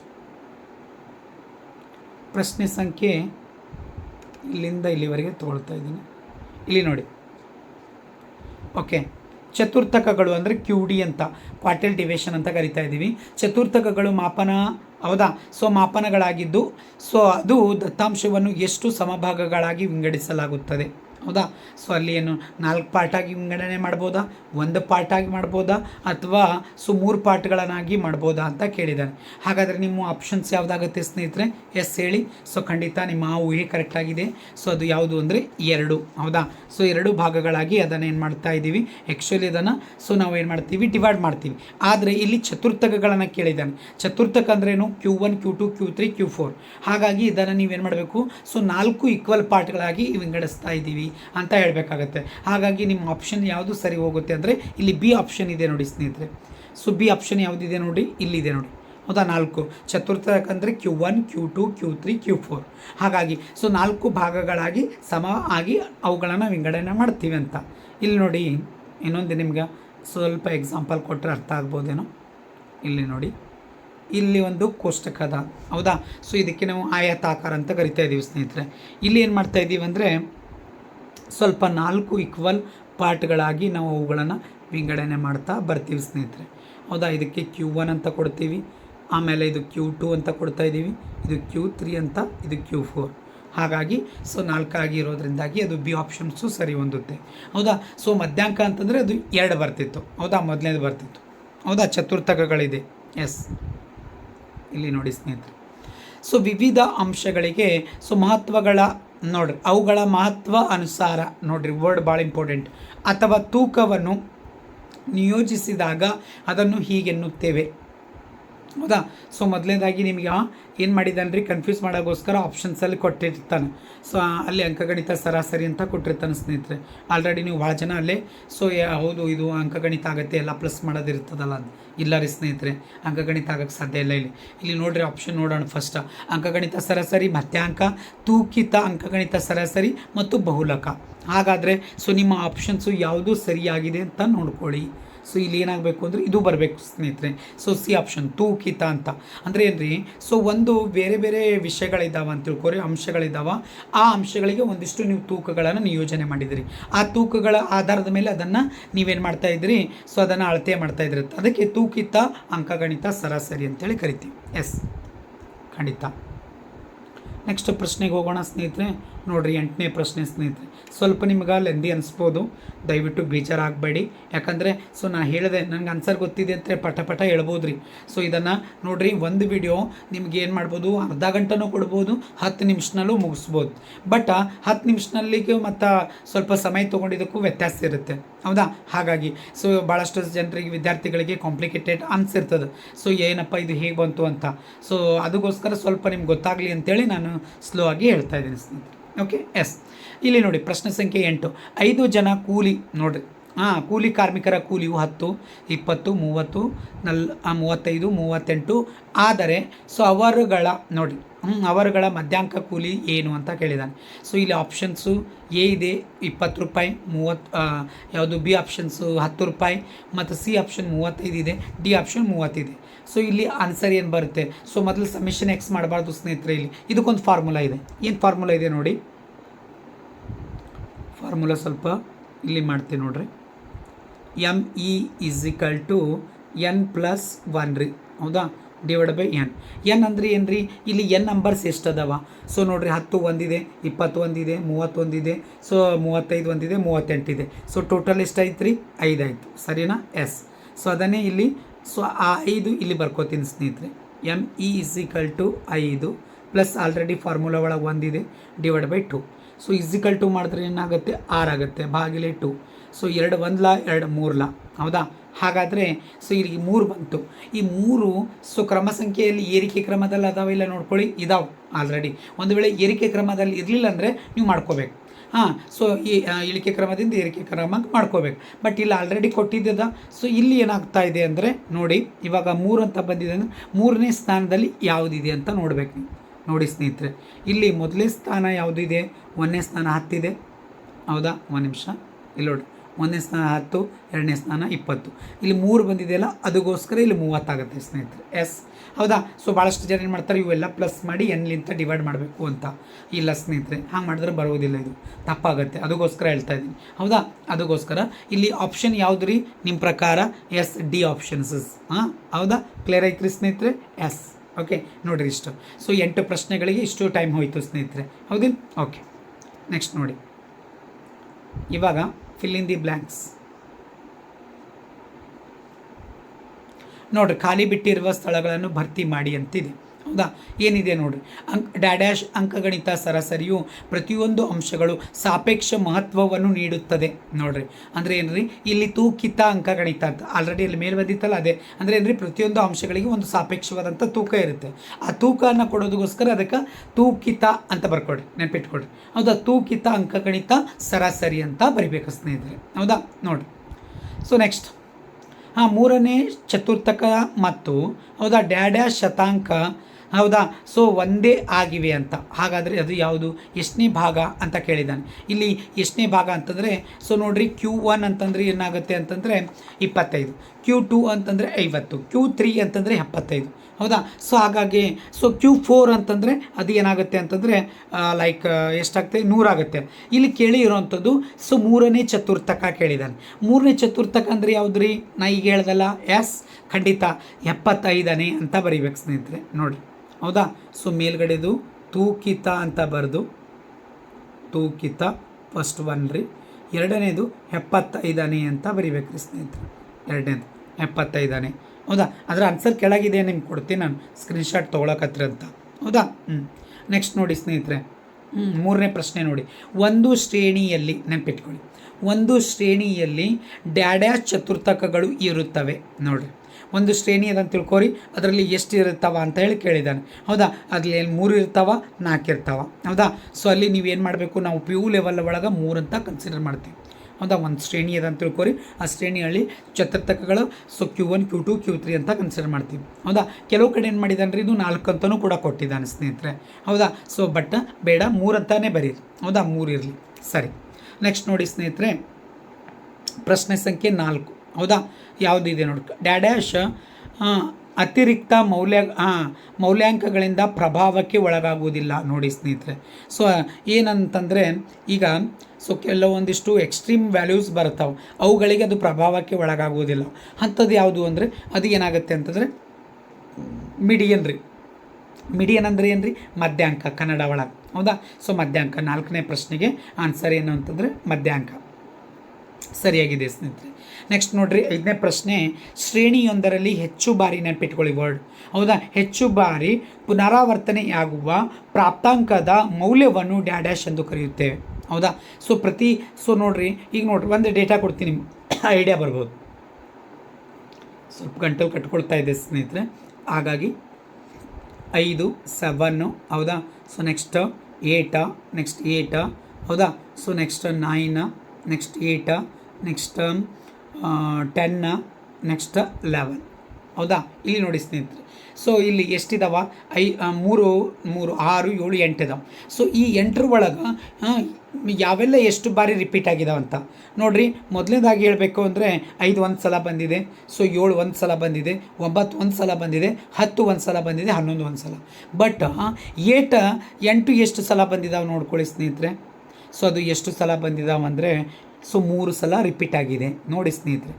ಪ್ರಶ್ನೆ ಸಂಖ್ಯೆ ಇಲ್ಲಿಂದ ಇಲ್ಲಿವರೆಗೆ ತಗೊಳ್ತಾ ಇದ್ದೀನಿ. ಇಲ್ಲಿ ನೋಡಿ. ಓಕೆ ಚತುರ್ಥಕಗಳು ಅಂದರೆ ಕ್ಯೂ ಡಿ ಅಂತ, ಕ್ವಾರ್ಟಲ್ ಡಿವಿಷನ್ ಅಂತ ಕರಿತಾ ಇದ್ದೀವಿ. ಚತುರ್ಥಕಗಳು ಮಾಪನ, ಹೌದಾ? ಸೊ ಮಾಪನಗಳಾಗಿದ್ದು, ಸೊ ಅದು ದತ್ತಾಂಶವನ್ನು ಎಷ್ಟು ಸಮಭಾಗಗಳಾಗಿ ವಿಂಗಡಿಸಲಾಗುತ್ತದೆ? ಹೌದಾ? ಸೊ ಅಲ್ಲಿ ಏನು ನಾಲ್ಕು ಪಾರ್ಟಾಗಿ ವಿಂಗಡಣೆ ಮಾಡ್ಬೋದಾ? ಒಂದು ಪಾರ್ಟಾಗಿ ಮಾಡ್ಬೋದಾ? ಅಥವಾ ಸೊ, ಮೂರು ಪಾರ್ಟ್ಗಳನ್ನಾಗಿ ಮಾಡ್ಬೋದಾ ಅಂತ ಕೇಳಿದ್ದಾನೆ. ಹಾಗಾದರೆ ನಿಮ್ಮ ಆಪ್ಷನ್ಸ್ ಯಾವುದಾಗುತ್ತೆ ಸ್ನೇಹಿತರೆ? ಎಸ್ ಹೇಳಿ. ಸೊ ಖಂಡಿತ ನಿಮ್ಮ ಆ ಊಹೆ ಕರೆಕ್ಟಾಗಿದೆ ಸೊ ಅದು ಯಾವುದು ಅಂದರೆ ಎರಡು. ಹೌದಾ? ಸೊ ಎರಡು ಭಾಗಗಳಾಗಿ ಅದನ್ನು ಏನು ಮಾಡ್ತಾ ಇದ್ದೀವಿ? ಆ್ಯಕ್ಚುಲಿ ಅದನ್ನು ಸೊ ನಾವು ಏನು ಮಾಡ್ತೀವಿ? ಡಿವೈಡ್ ಮಾಡ್ತೀವಿ. ಆದರೆ ಇಲ್ಲಿ ಚತುರ್ಥಕಗಳನ್ನು ಕೇಳಿದ್ದಾನೆ. ಚತುರ್ಥಕ ಅಂದ್ರೇನು Q one Q two Q three Q four ಹಾಗಾಗಿ ಇದನ್ನು ನೀವೇನು ಮಾಡಬೇಕು? ಸೊ ನಾಲ್ಕು ಈಕ್ವಲ್ ಪಾರ್ಟ್ಗಳಾಗಿ ವಿಂಗಡಿಸ್ತಾ ಇದ್ದೀವಿ. ಅಂತ ಹೇಳಬೇಕಾಗತ್ತೆ. ಹಾಗಾಗಿ ನಿಮ್ಮ ಆಪ್ಷನ್ ಯಾವುದು ಸರಿ ಹೋಗುತ್ತೆ ಅಂದರೆ ಇಲ್ಲಿ ಬಿ ಆಪ್ಷನ್ ಇದೆ ನೋಡಿ ಸ್ನೇಹಿತರೆ. ಸೊ ಬಿ ಆಪ್ಷನ್ ಯಾವುದಿದೆ ನೋಡಿ? ಇಲ್ಲಿದೆ ನೋಡಿ. ಹೌದಾ? ನಾಲ್ಕು. ಚತುರ್ಥ ಯಾಕಂದರೆ Q one Q two Q three Q four ಹಾಗಾಗಿ ಸೊ ನಾಲ್ಕು ಭಾಗಗಳಾಗಿ ಸಮ ಆಗಿ ಅವುಗಳನ್ನು ವಿಂಗಡಣೆ ಮಾಡ್ತೀವಿ ಅಂತ. ಇಲ್ಲಿ ನೋಡಿ, ಇನ್ನೊಂದು ನಿಮ್ಗೆ ಸ್ವಲ್ಪ ಎಕ್ಸಾಂಪಲ್ ಕೊಟ್ಟರೆ ಅರ್ಥ ಆಗ್ಬೋದೇನೋ? ಇಲ್ಲಿ ನೋಡಿ. ಇಲ್ಲಿ ಒಂದು ಕೋಷ್ಟಕದ ಹೌದಾ? ಸೊ ಇದಕ್ಕೆ ನಾವು ಆಯತಾಕಾರ ಅಂತ ಕರಿತಾ ಇದ್ದೀವಿ ಸ್ನೇಹಿತರೆ. ಇಲ್ಲಿ ಏನು ಮಾಡ್ತಾ ಇದ್ದೀವಿ ಅಂದರೆ ಸ್ವಲ್ಪ ನಾಲ್ಕು ಈಕ್ವಲ್ ಪಾರ್ಟ್ಗಳಾಗಿ ನಾವು ಅವುಗಳನ್ನು ವಿಂಗಡಣೆ ಮಾಡ್ತಾ ಬರ್ತೀವಿ ಸ್ನೇಹಿತರೆ. ಹೌದಾ? ಇದಕ್ಕೆ ಕ್ಯೂ ಒನ್ ಅಂತ ಕೊಡ್ತೀವಿ. ಆಮೇಲೆ ಇದು ಕ್ಯೂ ಟು ಅಂತ ಕೊಡ್ತಾ ಇದ್ದೀವಿ. ಇದು ಕ್ಯೂ ತ್ರೀ ಅಂತ, ಇದು ಕ್ಯೂ ಫೋರ್ ಹಾಗಾಗಿ, ಸೊ ನಾಲ್ಕಾಗಿ ಇರೋದ್ರಿಂದಾಗಿ ಅದು ಬಿ ಆಪ್ಷನ್ಸು ಸರಿ ಹೊಂದುತ್ತೆ. ಹೌದಾ? ಸೊ ಮಧ್ಯಾಂಕ ಅಂತಂದರೆ ಅದು ಎರಡು ಬರ್ತಿತ್ತು. ಹೌದಾ? ಮೊದಲನೇದು ಬರ್ತಿತ್ತು. ಹೌದಾ? ಚತುರ್ಥಕಗಳಿದೆ. ಎಸ್ ಇಲ್ಲಿ ನೋಡಿ ಸ್ನೇಹಿತರೆ. ಸೊ ವಿವಿಧ ಅಂಶಗಳಿಗೆ, ಸೊ ಮಹತ್ವಗಳ ನೋಡ್ರಿ ಅವುಗಳ ಮಹತ್ವ ಅನುಸಾರ ನೋಡ್ರಿ ವರ್ಡ್ ಭಾಳ ಇಂಪಾರ್ಟೆಂಟ್ ಅಥವಾ ತೂಕವನ್ನು ನಿಯೋಜಿಸಿದಾಗ ಅದನ್ನು ಹೀಗೆನ್ನುತ್ತೇವೆ. ಹೌದಾ? ಸೊ ಮೊದಲನೇದಾಗಿ ನಿಮಗೆ ಏನು ಮಾಡಿದ್ದಾನೆ ರೀ ಕನ್ಫ್ಯೂಸ್ ಮಾಡೋಕ್ಕೋಸ್ಕರ ಆಪ್ಷನ್ಸಲ್ಲಿ ಕೊಟ್ಟಿರ್ತಾನೆ. ಸೊ ಅಲ್ಲಿ ಅಂಕಗಣಿತ ಸರಾಸರಿ ಅಂತ ಕೊಟ್ಟಿರ್ತಾನೆ ಸ್ನೇಹಿತರೆ. ಆಲ್ರೆಡಿ ನೀವು ಭಾಳ ಜನ ಅಲ್ಲೇ. ಸೊ ಹೌದು, ಇದು ಅಂಕಗಣಿತ ಆಗುತ್ತೆ, ಎಲ್ಲ ಪ್ಲಸ್ ಮಾಡೋದಿರ್ತದಲ್ಲ ಅಂತ. ಇಲ್ಲ ರೀ ಸ್ನೇಹಿತರೆ, ಅಂಕಗಣಿತ ಆಗೋಕ್ಕೆ ಸಾಧ್ಯ ಇಲ್ಲ ಇಲ್ಲಿ. ಇಲ್ಲಿ ನೋಡಿರಿ ಆಪ್ಷನ್ ನೋಡೋಣ ಫಸ್ಟ್ ಅಂಕಗಣಿತ ಸರಾಸರಿ, ಮಧ್ಯಾಂಕ, ತೂಕಿತ ಅಂಕಗಣಿತ ಸರಾಸರಿ ಮತ್ತು ಬಹುಲಕ. ಹಾಗಾದರೆ ಸೊ ನಿಮ್ಮ ಆಪ್ಷನ್ಸು ಯಾವುದು ಸರಿಯಾಗಿದೆ ಅಂತ ನೋಡ್ಕೊಳ್ಳಿ. ಸೊ ಇಲ್ಲಿ ಏನಾಗಬೇಕು ಅಂದರೆ ಇದು ಬರಬೇಕು ಸ್ನೇಹಿತರೆ. ಸೊ ಸಿ ಆಪ್ಷನ್ ತೂಕಿತ ಅಂತ. ಅಂದರೆ ಏನು ರೀ ಸೊ ಒಂದು ಬೇರೆ ಬೇರೆ ವಿಷಯಗಳಿದ್ದಾವೆ ಅಂತ ತಿಳ್ಕೊರಿ ಅಂಶಗಳಿದ್ದಾವೆ ಆ ಅಂಶಗಳಿಗೆ ಒಂದಿಷ್ಟು ನೀವು ತೂಕಗಳನ್ನು ನಿಯೋಜನೆ ಮಾಡಿದಿರಿ. ಆ ತೂಕಗಳ ಆಧಾರದ ಮೇಲೆ ಅದನ್ನು ನೀವೇನು ಮಾಡ್ತಾ ಇದ್ರಿ? ಸೊ ಅದನ್ನು ಅಳತೆ ಮಾಡ್ತಾ ಇದ್ರಿ ಅದಕ್ಕೆ ತೂಕಿತ ಅಂಕಗಣಿತ ಸರಾಸರಿ ಅಂತೇಳಿ ಕರಿತೀವಿ. ಎಸ್ ಖಂಡಿತ. ನೆಕ್ಸ್ಟ್ ಪ್ರಶ್ನೆಗೆ ಹೋಗೋಣ ಸ್ನೇಹಿತರೆ. ನೋಡಿರಿ ಎಂಟನೇ ಪ್ರಶ್ನೆ ಸ್ನೇಹಿತರೆ. ಸ್ವಲ್ಪ ನಿಮ್ಗೆ ಲೆಂದಿ ಅನಿಸ್ಬೋದು. ದಯವಿಟ್ಟು ಬೇಜಾರಾಗಬೇಡಿ ಯಾಕಂದರೆ ಸೊ ನಾ ಹೇಳಿದೆ, ನನಗೆ ಆನ್ಸರ್ ಗೊತ್ತಿದೆ ಅಂತ ಪಟ ಪಟ ಹೇಳ್ಬೋದು ರೀ ಸೊ ಇದನ್ನು ನೋಡಿರಿ, ಒಂದು ವಿಡಿಯೋ ನಿಮ್ಗೆ ಏನು ಮಾಡ್ಬೋದು, ಅರ್ಧ ಗಂಟೆನೂ ಕೊಡ್ಬೋದು, ಹತ್ತು ನಿಮಿಷನಲ್ಲೂ ಮುಗಿಸ್ಬೋದು. ಬಟ್ ಹತ್ತು ನಿಮಿಷನಲ್ಲಿಗೆ ಮತ್ತು ಸ್ವಲ್ಪ ಸಮಯ ತೊಗೊಂಡಿದ್ದಕ್ಕೂ ವ್ಯತ್ಯಾಸ ಇರುತ್ತೆ. ಹೌದಾ? ಹಾಗಾಗಿ ಸೊ ಭಾಳಷ್ಟು ಜನರಿಗೆ, ವಿದ್ಯಾರ್ಥಿಗಳಿಗೆ ಕಾಂಪ್ಲಿಕೇಟೆಡ್ ಅನ್ಸಿರ್ತದೆ ಸೊ ಏನಪ್ಪ ಇದು ಹೇಗೆ ಬಂತು ಅಂತ. ಸೊ ಅದಕ್ಕೋಸ್ಕರ ಸ್ವಲ್ಪ ನಿಮ್ಗೆ ಗೊತ್ತಾಗಲಿ ಅಂತೇಳಿ ನಾನು ಸ್ಲೋ ಆಗಿ ಹೇಳ್ತಾ ಇದ್ದೀನಿ ಓಕೆ ಎಸ್ ಇಲ್ಲಿ ನೋಡಿ ಪ್ರಶ್ನೆ ಸಂಖ್ಯೆ ಎಂಟು. ಐದು ಜನ ಕೂಲಿ ನೋಡಿರಿ. ಹಾಂ ಕೂಲಿ ಕಾರ್ಮಿಕರ ಕೂಲಿಯು ಹತ್ತು, ಇಪ್ಪತ್ತು, ಮೂವತ್ತು, ನಲ್ ಮೂವತ್ತೈದು, ಮೂವತ್ತೆಂಟು. ಆದರೆ ಸೊ ಅವರುಗಳ ನೋಡಿ ಅವರುಗಳ ಮಧ್ಯಾಂಕ ಕೂಲಿ ಏನು ಅಂತ ಕೇಳಿದ್ದಾನೆ ಸೊ ಇಲ್ಲಿ ಆಪ್ಷನ್ಸು ಎ ಇದೆ, ಇಪ್ಪತ್ತು ರೂಪಾಯಿ, ಮೂವತ್ತು ಯಾವುದು ಬಿ ಆಪ್ಷನ್ಸು ಹತ್ತು ರೂಪಾಯಿ, ಮತ್ತು ಸಿ ಆಪ್ಷನ್ ಮೂವತ್ತೈದು ಇದೆ, ಡಿ ಆಪ್ಷನ್ ಮೂವತ್ತಿದೆ ಸೊ ಇಲ್ಲಿ ಆನ್ಸರ್ ಏನು ಬರುತ್ತೆ? ಸೊ ಮೊದಲು ಸಮಿಷನ್ ಎಕ್ಸ್ ಮಾಡಬಾರ್ದು ಸ್ನೇಹಿತರೆ ಇಲ್ಲಿ. ಇದಕ್ಕೊಂದು ಫಾರ್ಮುಲಾ ಇದೆ. ಏನು ಫಾರ್ಮುಲಾ ಇದೆ ನೋಡಿ? ಫಾರ್ಮುಲಾ ಸ್ವಲ್ಪ ಇಲ್ಲಿ ಮಾಡ್ತೀನಿ ನೋಡ್ರಿ. M E is equal to n plus one ರೀ. ಹೌದಾ? ಡಿವೈಡ್ ಬೈ ಎನ್ ಎನ್ ಅಂದರೆ ಏನು ರೀ ಇಲ್ಲಿ ಎನ್ ನಂಬರ್ಸ್ ಎಷ್ಟದವ ಸೊ ನೋಡಿರಿ, ಹತ್ತು ಒಂದಿದೆ, ಇಪ್ಪತ್ತು ಒಂದಿದೆ ಮೂವತ್ತೊಂದಿದೆ ಸೊ ಮೂವತ್ತೈದು ಒಂದಿದೆ ಮೂವತ್ತೆಂಟಿದೆ ಸೊ ಟೋಟಲ್ ಎಷ್ಟಾಯ್ತು ರೀ ಐದು ಆಯಿತು. ಸರಿನಾ? ಎಸ್ ಸೊ ಅದನ್ನೇ ಇಲ್ಲಿ ಸೊ ಆ ಐದು ಇಲ್ಲಿ ಬರ್ಕೋತೀನಿ ಸ್ನೇಹಿತರೆ. M E is equal to ಐದು. ಪ್ಲಸ್ ಆಲ್ರೆಡಿ ಫಾರ್ಮುಲಾ ಒಳಗೆ ಒಂದಿದೆ divide by two so is equal to ಮಾಡಿದ್ರೆ ಏನಾಗುತ್ತೆ? ಆರ್ ಆಗುತ್ತೆ, ಬಾಗಿಲೆ ಟು ಸೊ ಎರಡು ಒಂದ್ಲ, ಎರಡು ಮೂರ್ಲ. ಹೌದಾ? ಹಾಗಾದರೆ ಸೊ ಇಲ್ಲಿ ಮೂರು ಬಂತು. ಈ ಮೂರು ಸೊ ಕ್ರಮ ಸಂಖ್ಯೆಯಲ್ಲಿ ಏರಿಕೆ ಕ್ರಮದಲ್ಲಿ ಅದಾವ ಇಲ್ಲ ನೋಡ್ಕೊಳ್ಳಿ? ಇದಾವೆ ಆಲ್ರೆಡಿ ಒಂದು ವೇಳೆ ಏರಿಕೆ ಕ್ರಮದಲ್ಲಿ ಇರಲಿಲ್ಲ ಅಂದರೆ ನೀವು ಮಾಡ್ಕೋಬೇಕು. ಹಾಂ ಸೊ ಈ ಇಳಿಕೆ ಕ್ರಮದಿಂದ ಏರಿಕೆ ಕ್ರಮ ಮಾಡ್ಕೋಬೇಕು. ಬಟ್ ಇಲ್ಲಿ ಆಲ್ರೆಡಿ ಕೊಟ್ಟಿದ್ದದ. ಸೊ ಇಲ್ಲಿ ಏನಾಗ್ತಾ ಇದೆ ಅಂದರೆ ನೋಡಿ, ಇವಾಗ ಮೂರು ಅಂತ ಬಂದಿದೆ ಅಂದರೆ ಮೂರನೇ ಸ್ಥಾನದಲ್ಲಿ ಯಾವುದಿದೆ ಅಂತ ನೋಡಬೇಕು ನೋಡಿ ಸ್ನೇಹಿತರೆ, ಇಲ್ಲಿ ಮೊದಲನೇ ಸ್ಥಾನ ಯಾವುದಿದೆ? ಒಂದನೇ ಸ್ಥಾನ ಹತ್ತಿದೆ. ಹೌದಾ? ಒಂದು ನಿಮಿಷ. ಇಲ್ಲಿ ನೋಡಿ, ಒಂದನೇ ಸ್ಥಾನ ಹತ್ತು, ಎರಡನೇ ಸ್ಥಾನ ಇಪ್ಪತ್ತು. ಇಲ್ಲಿ ಮೂರು ಬಂದಿದೆಯಲ್ಲ ಅದಕ್ಕೋಸ್ಕರ ಇಲ್ಲಿ ಮೂವತ್ತಾಗುತ್ತೆ ಸ್ನೇಹಿತರೆ. ಎಸ್? ಹೌದಾ? ಸೊ ಭಾಳಷ್ಟು ಜನ ಏನು ಮಾಡ್ತಾರೆ, ಇವೆಲ್ಲ ಪ್ಲಸ್ ಮಾಡಿ ಎನ್ಲಿಂತ ಡಿವೈಡ್ ಮಾಡಬೇಕು ಅಂತ. ಇಲ್ಲ ಸ್ನೇಹಿತರೆ, ಹಾಗೆ ಮಾಡಿದ್ರೆ ಬರೋದಿಲ್ಲ ಇದು. ತಪ್ಪಾಗುತ್ತೆ. ಅದಕ್ಕೋಸ್ಕರ ಹೇಳ್ತಾ ಇದ್ದೀನಿ. ಹೌದಾ? ಅದಕ್ಕೋಸ್ಕರ ಇಲ್ಲಿ ಆಪ್ಷನ್ ಯಾವ್ದು ರೀ ನಿಮ್ಮ ಪ್ರಕಾರ ಎಸ್, ಡಿ ಆಪ್ಷನ್ಸಸ್ ಹಾಂ? ಹೌದಾ? ಕ್ಲಿಯರ್ ಐತ್ರಿ ಸ್ನೇಹಿತರೆ? ಎಸ್. ಓಕೆ ನೋಡಿರಿ ಇಷ್ಟು. ಸೊ ಎಂಟು ಪ್ರಶ್ನೆಗಳಿಗೆ ಇಷ್ಟು ಟೈಮ್ ಹೋಯಿತು ಸ್ನೇಹಿತರೆ. ಹೌದಿಲ್ಲ? ಓಕೆ ನೆಕ್ಸ್ಟ್ ನೋಡಿ. ಇವಾಗ ಫಿಲ್ ಇನ್ ದಿ ಬ್ಲ್ಯಾಂಕ್ಸ್ ನೋಡಿರಿ, ಖಾಲಿ ಬಿಟ್ಟಿರುವ ಸ್ಥಳಗಳನ್ನು ಭರ್ತಿ ಮಾಡಿ ಅಂತಿದೆ. ಹೌದಾ? ಏನಿದೆ ನೋಡಿರಿ. ಅಂಕ್ ಡ್ಯಾಡ್ಯಾಶ್ ಅಂಕಗಣಿತ ಸರಾಸರಿಯು ಪ್ರತಿಯೊಂದು ಅಂಶಗಳು ಸಾಪೇಕ್ಷ ಮಹತ್ವವನ್ನು ನೀಡುತ್ತದೆ ನೋಡ್ರಿ. ಅಂದರೆ ಏನ್ರಿ? ಇಲ್ಲಿ ತೂಕಿತ ಅಂಕಗಣಿತ ಅಂತ. ಆಲ್ರೆಡಿ ಇಲ್ಲಿ ಮೇಲೆ ಬಂದಿತ್ತಲ್ಲ ಅದೇ. ಅಂದರೆ ಏನ್ರಿ? ಪ್ರತಿಯೊಂದು ಅಂಶಗಳಿಗೆ ಒಂದು ಸಾಪೇಕ್ಷವಾದಂಥ ತೂಕ ಇರುತ್ತೆ. ಆ ತೂಕವನ್ನು ಕೊಡೋದಕ್ಕೋಸ್ಕರ ಅದಕ್ಕೆ ತೂಕಿತ ಅಂತ ಬರ್ಕೊಡ್ರಿ. ನೆನಪಿಟ್ಕೊಡ್ರಿ. ಹೌದಾ? ತೂಕಿತ ಅಂಕಗಣಿತ ಸರಾಸರಿ ಅಂತ ಬರಿಬೇಕು ಸ್ನೇಹಿತರೆ. ಹೌದಾ? ನೋಡ್ರಿ. ಸೊ ನೆಕ್ಸ್ಟ್ ಹಾಂ ಮೂರನೇ ಚತುರ್ಥಕ ಮತ್ತು ಹೌದಾ? ಡ್ಯಾಡ್ಯಾಶ್ ಶತಾಂಕ ಹೌದಾ? ಸೊ ಒಂದೇ ಆಗಿವೆ ಅಂತ. ಹಾಗಾದರೆ ಅದು ಯಾವುದು? ಎಷ್ಟನೇ ಭಾಗ ಅಂತ ಕೇಳಿದ್ದಾನೆ. ಇಲ್ಲಿ ಎಷ್ಟನೇ ಭಾಗ ಅಂತಂದರೆ, ಸೊ ನೋಡಿರಿ ಕ್ಯೂ ಒನ್ ಅಂತಂದರೆ ಏನಾಗುತ್ತೆ ಅಂತಂದರೆ ಇಪ್ಪತ್ತೈದು. ಕ್ಯೂ ಟೂ ಅಂತಂದರೆ ಐವತ್ತು. ಕ್ಯೂ ತ್ರೀ ಅಂತಂದರೆ ಎಪ್ಪತ್ತೈದು. ಹೌದಾ? ಸೊ ಹಾಗಾಗಿ, ಸೊ ಕ್ಯೂ ಫೋರ್ ಅಂತಂದರೆ ಅದು ಏನಾಗುತ್ತೆ ಅಂತಂದರೆ ಲೈಕ್ ಎಷ್ಟಾಗುತ್ತೆ ನೂರಾಗುತ್ತೆ. ಇಲ್ಲಿ ಕೇಳಿ ಇರೋವಂಥದ್ದು ಸೊ ಮೂರನೇ ಚತುರ್ಥಕ ಕೇಳಿದ್ದಾನೆ. ಮೂರನೇ ಚತುರ್ಥಕ ಅಂದರೆ ಯಾವುದು ರೀ ನಾ ಈಗ ಹೇಳ್ದಲ್ಲ, ಎಸ್, ಖಂಡಿತ ಎಪ್ಪತ್ತೈದನೇ ಅಂತ ಬರೀಬೇಕು ಸ್ನೇಹಿತರೆ ನೋಡಿ ಹೌದಾ? ಸೊ ಮೇಲ್ಗಡೆದು ತೂಕಿತ ಅಂತ ಬರೆದು, ತೂಕಿತ ಫಸ್ಟ್ ಒನ್ ರೀ. ಎರಡನೇದು ಎಪ್ಪತ್ತೈದನೇ ಅಂತ ಬರಿಬೇಕು ರೀ ಸ್ನೇಹಿತರೆ. ಎರಡನೇದು ಎಪ್ಪತ್ತೈದನೇ. ಹೌದಾ? ಅದರ ಆನ್ಸರ್ ಕೆಳಗಿದೆ ನಿಮ್ಗೆ ಕೊಡ್ತೀನಿ ನಾನು. ಸ್ಕ್ರೀನ್ಶಾಟ್ ತೊಗೊಳಕತ್ರಿ ಅಂತ. ಹೌದಾ? ಹ್ಞೂ ನೆಕ್ಸ್ಟ್ ನೋಡಿ ಸ್ನೇಹಿತರೆ. ಹ್ಞೂ ಮೂರನೇ ಪ್ರಶ್ನೆ ನೋಡಿ. ಒಂದು ಶ್ರೇಣಿಯಲ್ಲಿ, ನೆನಪಿಟ್ಕೊಳ್ಳಿ. ಒಂದು ಶ್ರೇಣಿಯಲ್ಲಿ ಡ್ಯಾಡ್ಯಾ ಚತುರ್ಥಕಗಳು ಇರುತ್ತವೆ. ನೋಡಿರಿ. ಒಂದು ಶ್ರೇಣಿ ಅದನ್ನು ತಿಳ್ಕೊರಿ, ಅದರಲ್ಲಿ ಎಷ್ಟು ಇರ್ತಾವ ಅಂತ ಹೇಳಿ ಕೇಳಿದ್ದಾನೆ. ಹೌದಾ? ಅಲ್ಲಿ ಏನು ಮೂರು ಇರ್ತಾವ, ನಾಲ್ಕು ಇರ್ತಾವ. ಹೌದಾ? ಸೊ ಅಲ್ಲಿ ನೀವು ಏನು ಮಾಡಬೇಕು? ನಾವು ಪಿ ಯು ಲೆವೆಲ್ ಒಳಗೆ ಮೂರು ಅಂತ ಕನ್ಸಿಡರ್ ಮಾಡ್ತೀವಿ. ಹೌದಾ? ಒಂದು ಶ್ರೇಣಿ ಅಂತ ತಿಳ್ಕೊರಿ, ಆ ಶ್ರೇಣಿಯಲ್ಲಿ ಚತುರ್ಥಕಗಳು so Q one Q two Q three ಅಂತ ಕನ್ಸಿಡರ್ ಮಾಡ್ತೀವಿ. ಹೌದಾ? ಕೆಲವು ಕಡೆ ಏನು ಮಾಡಿದಾನೆ ರೀ ಇದು ನಾಲ್ಕು ಅಂತಲೂ ಕೂಡ ಕೊಟ್ಟಿದ್ದಾನೆ ಸ್ನೇಹಿತರೆ. ಹೌದಾ? ಸೊ ಬಟ್ ಬೇಡ, ಮೂರು ಅಂತಾನೆ ಬರೀರಿ. ಹೌದಾ? ಮೂರು ಇರಲಿ. ಸರಿ. ನೆಕ್ಸ್ಟ್ ನೋಡಿ ಸ್ನೇಹಿತರೆ, ಪ್ರಶ್ನೆ ಸಂಖ್ಯೆ ನಾಲ್ಕು. ಹೌದಾ? ಯಾವುದಿದೆ ನೋಡಿ. ಡ್ಯಾಡ್ಯಾಶ್ ಅತಿರಿಕ್ತ ಮೌಲ್ಯ ಮೌಲ್ಯಾಂಕಗಳಿಂದ ಪ್ರಭಾವಕ್ಕೆ ಒಳಗಾಗುವುದಿಲ್ಲ ನೋಡಿ ಸ್ನೇಹಿತರೆ. ಸೊ ಏನಂತಂದರೆ, ಈಗ ಸೊ ಕೆಲವೊಂದಿಷ್ಟು ಎಕ್ಸ್ಟ್ರೀಮ್ ವ್ಯಾಲ್ಯೂಸ್ ಬರ್ತಾವೆ ಅವುಗಳಿಗೆ ಅದು ಪ್ರಭಾವಕ್ಕೆ ಒಳಗಾಗುವುದಿಲ್ಲ. ಅಂಥದ್ದು ಯಾವುದು ಅಂದರೆ, ಅದು ಏನಾಗುತ್ತೆ ಅಂತಂದರೆ ಮಿಡಿಯನ್ ರೀ. ಮಿಡಿಯನ್ ಅಂದರೆ ಏನು ರೀ ಮಧ್ಯಾಂಕ, ಕನ್ನಡ ಒಳಗೆ. ಹೌದಾ? ಸೊ ಮಧ್ಯಾಂಕ ನಾಲ್ಕನೇ ಪ್ರಶ್ನೆಗೆ ಆನ್ಸರ್ ಏನು ಅಂತಂದರೆ, ಮಧ್ಯಾಂಕ. ಸರಿಯಾಗಿದೆ ಸ್ನೇಹಿತರೆ. ನೆಕ್ಸ್ಟ್ ನೋಡ್ರಿ, ಐದನೇ ಪ್ರಶ್ನೆ, ಶ್ರೇಣಿಯೊಂದರಲ್ಲಿ ಹೆಚ್ಚು ಬಾರಿ ನೆನಪಿಟ್ಕೊಳ್ಳಿ ವರ್ಡ್ ಹೌದಾ? ಹೆಚ್ಚು ಬಾರಿ ಪುನರಾವರ್ತನೆಯಾಗುವ ಪ್ರಾಪ್ತಾಂಕದ ಮೌಲ್ಯವನ್ನು ಡ್ಯಾಡ್ಯಾಶ್ ಎಂದು ಕರೆಯುತ್ತೇವೆ ಹೌದಾ? ಸೊ ಪ್ರತಿ ಸೊ ನೋಡ್ರಿ, ಈಗ ನೋಡ್ರಿ, ಒಂದು ಡೇಟಾ ಕೊಡ್ತೀನಿ ಐಡಿಯಾ ಬರ್ಬೋದು. ಸ್ವಲ್ಪ ಗಂಟಲು ಕಟ್ಕೊಳ್ತಾ ಇದೆ ಸ್ನೇಹಿತರೆ. ಹಾಗಾಗಿ, ಐದು ಸೆವನ್ನು ಹೌದಾ? So next eight next eight ಹೌದಾ? So next nine next eight next ten next eleven ಹೌದಾ? ಇಲ್ಲಿ ನೋಡಿ ಸ್ನೇಹಿತರೆ. ಸೊ ಇಲ್ಲಿ ಎಷ್ಟಿದಾವ? ಐ ಮೂರು ಮೂರು, ಆರು, ಏಳು, ಎಂಟು ಇದಾವೆ. ಸೊ ಈ ಎಂಟರ ಒಳಗೆ ಯಾವೆಲ್ಲ ಎಷ್ಟು ಬಾರಿ ರಿಪೀಟ್ ಆಗಿದಾವಂತ ನೋಡ್ರಿ, ಮೊದಲನೇದಾಗಿ ಹೇಳಬೇಕು ಅಂದರೆ ಐದು ಒಂದು ಸಲ ಬಂದಿದೆ. ಸೊ ಏಳು ಒಂದು ಸಲ ಬಂದಿದೆ, ಒಂಬತ್ತು ಒಂದು ಸಲ ಬಂದಿದೆ, ಹತ್ತು ಒಂದು ಸಲ ಬಂದಿದೆ, ಹನ್ನೊಂದು ಒಂದು ಸಲ. ಬಟ್ ಏಟ, ಎಂಟು ಎಷ್ಟು ಸಲ ಬಂದಿದಾವೆ ನೋಡ್ಕೊಳ್ಳಿ ಸ್ನೇಹಿತರೆ. ಸೊ ಅದು ಎಷ್ಟು ಸಲ ಬಂದಿದಾವೆ ಅಂದರೆ, ಸೊ ಮೂರು ಸಲ ರಿಪೀಟ್ ಆಗಿದೆ. ನೋಡಿ ಸ್ನೇಹಿತರೆ,